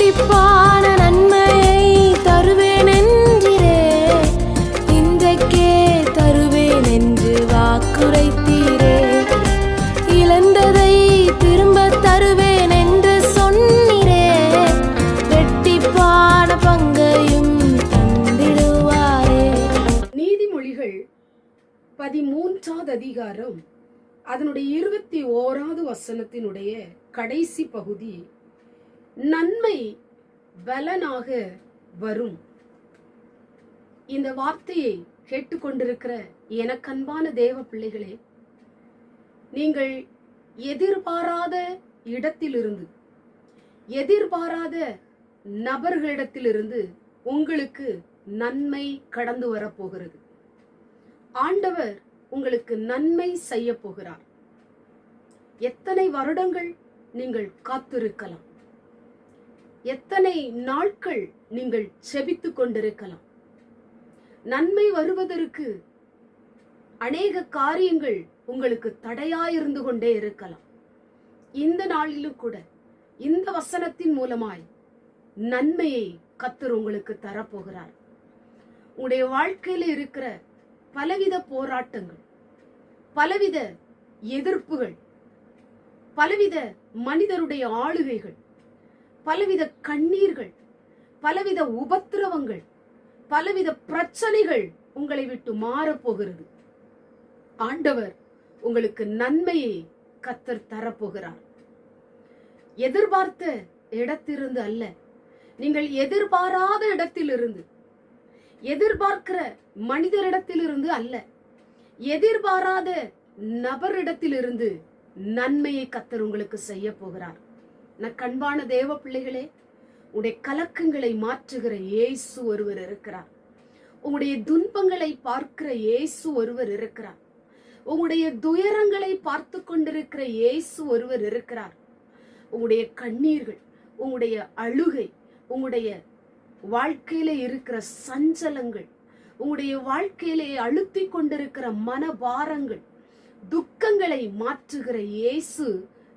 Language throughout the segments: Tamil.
ரெட்டிப்பான நன்மையை தருவேன் என்றிரே இன்றைக்கே தருவேன் என்று வாக்குரைத்தீரே. இழந்ததை திரும்ப தருவேன் என்று சொன்னீரே. ரெட்டிப்பான பங்கையும் தந்திடுவாரே. நீதிமொழிகள் பதிமூன்றாவது அதிகாரம் அதனுடைய இருபத்தி ஓராவது வசனத்தினுடைய கடைசி பகுதி நன்மை பலனாக வரும். இந்த வார்த்தையை கேட்டுக்கொண்டிருக்கிற எனக்கன்பான தேவ பிள்ளைகளே நீங்கள் எதிர்பாராத இடத்திலிருந்து எதிர்பாராத நபர்களிடத்திலிருந்து உங்களுக்கு நன்மை கடந்து வரப்போகிறது. ஆண்டவர் உங்களுக்கு நன்மை செய்ய போகிறார் எத்தனை வருடங்கள் நீங்கள் காத்திருக்கலாம். எத்தனை நாட்கள் நீங்கள் செபித்துக் கொண்டிருக்கலாம்? நன்மை வருவதற்கு அநேக காரியங்கள் உங்களுக்கு தடையாயிருந்து கொண்டே இருக்கலாம். இந்த நாளிலும் கூட இந்த வசனத்தின் மூலமாய் நன்மையை கத்தர் உங்களுக்கு தரப்போகிறார். உங்களுடைய வாழ்க்கையில் இருக்கிற பலவித போராட்டங்கள் பலவித எதிர்ப்புகள் பலவித மனிதருடைய ஆளுகைகள் பலவித கண்ணீர்கள் பலவித உபத்திரவங்கள் பலவித பிரச்சனைகள் உங்களை விட்டு மாறப்போகிறது ஆண்டவர் உங்களுக்கு நன்மையை கத்தர் தரப்போகிறார் எதிர்பார்த்த இடத்திலிருந்து அல்ல நீங்கள் எதிர்பாராத இடத்திலிருந்து எதிர்பார்க்கிற மனிதரிடத்திலிருந்து அல்ல எதிர்பாராத நபரிடத்திலிருந்து நன்மையை கத்தர் உங்களுக்கு செய்ய போகிறார். நான் கண்பான தேவ பிள்ளைகளே உடைய கலக்கங்களை மாற்றுகிற இயேசு ஒருவர் இருக்கிறார். உங்களுடைய துன்பங்களை பார்க்கிற இயேசு ஒருவர் இருக்கிறார். உங்களுடைய துயரங்களை பார்த்து கொண்டிருக்கிற இயேசு ஒருவர் இருக்கிறார். உங்களுடைய கண்ணீர்கள் உங்களுடைய அழுகை உங்களுடைய வாழ்க்கையில இருக்கிற சஞ்சலங்கள் உங்களுடைய வாழ்க்கையிலே அழுத்தி கொண்டிருக்கிற மனபாரங்கள் துக்கங்களை மாற்றுகிற இயேசு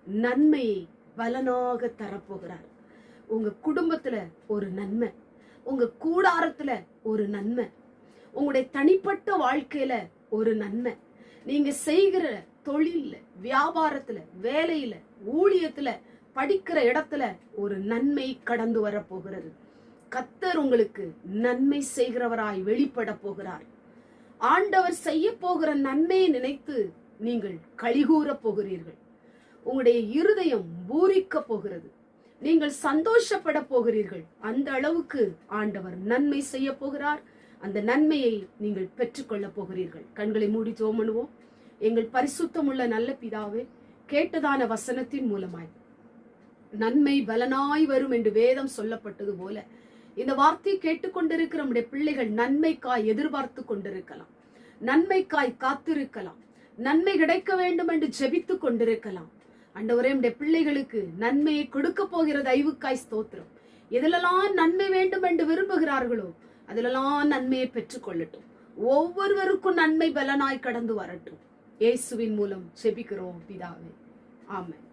நன்மையை பலனாக தரப்போகிறார். உங்க குடும்பத்துல ஒரு நன்மை உங்க கூடாரத்துல ஒரு நன்மை உங்களுடைய தனிப்பட்ட வாழ்க்கையில ஒரு நன்மை. நீங்க செய்கிற தொழில்ல வியாபாரத்துல வேலையில ஊழியத்துல படிக்கிற இடத்துல ஒரு நன்மை கடந்து வர போகிறது கத்தர் உங்களுக்கு நன்மை செய்கிறவராய் வெளிப்பட போகிறார். ஆண்டவர் செய்ய போகிற நன்மையை நினைத்து நீங்கள் கழிகூற போகிறீர்கள். உங்களுடைய இருதயம் பூரிக்க போகிறது. நீங்கள் சந்தோஷப்பட போகிறீர்கள். அந்த அளவுக்கு ஆண்டவர் நன்மை செய்ய போகிறார். அந்த நன்மையை நீங்கள் பெற்றுக்கொள்ள போகிறீர்கள். கண்களை மூடி ஜோமனுவோம் எங்கள் பரிசுத்தமுள்ள நல்ல பிதாவே கேட்டதான வசனத்தின் மூலமாய். நன்மை பலனாய் வரும் என்று வேதம் சொல்லப்பட்டது போல இந்த வார்த்தையை கேட்டுக்கொண்டிருக்கிற நம்முடைய பிள்ளைகள் நன்மைக்காய் எதிர்பார்த்து கொண்டிருக்கலாம். நன்மைக்காய் காத்திருக்கலாம். நன்மை கிடைக்க வேண்டும் என்று ஜெபித்து கொண்டிருக்கலாம். அண்டவரே நம்முடைய பிள்ளைகளுக்கு நன்மையை கொடுக்க போகிற ஐவுக்காய் ஸ்தோத்திரம். எதிலெல்லாம் நன்மை வேண்டும் என்று விரும்புகிறார்களோ அதிலெல்லாம் நன்மையை பெற்றுக்கொள்ளட்டும் ஒவ்வொருவருக்கும் நன்மை பலனாய் கடந்து வரட்டும். இயேசுவின் மூலம் செபிக்கிறோம் பிதாவே. ஆமாம்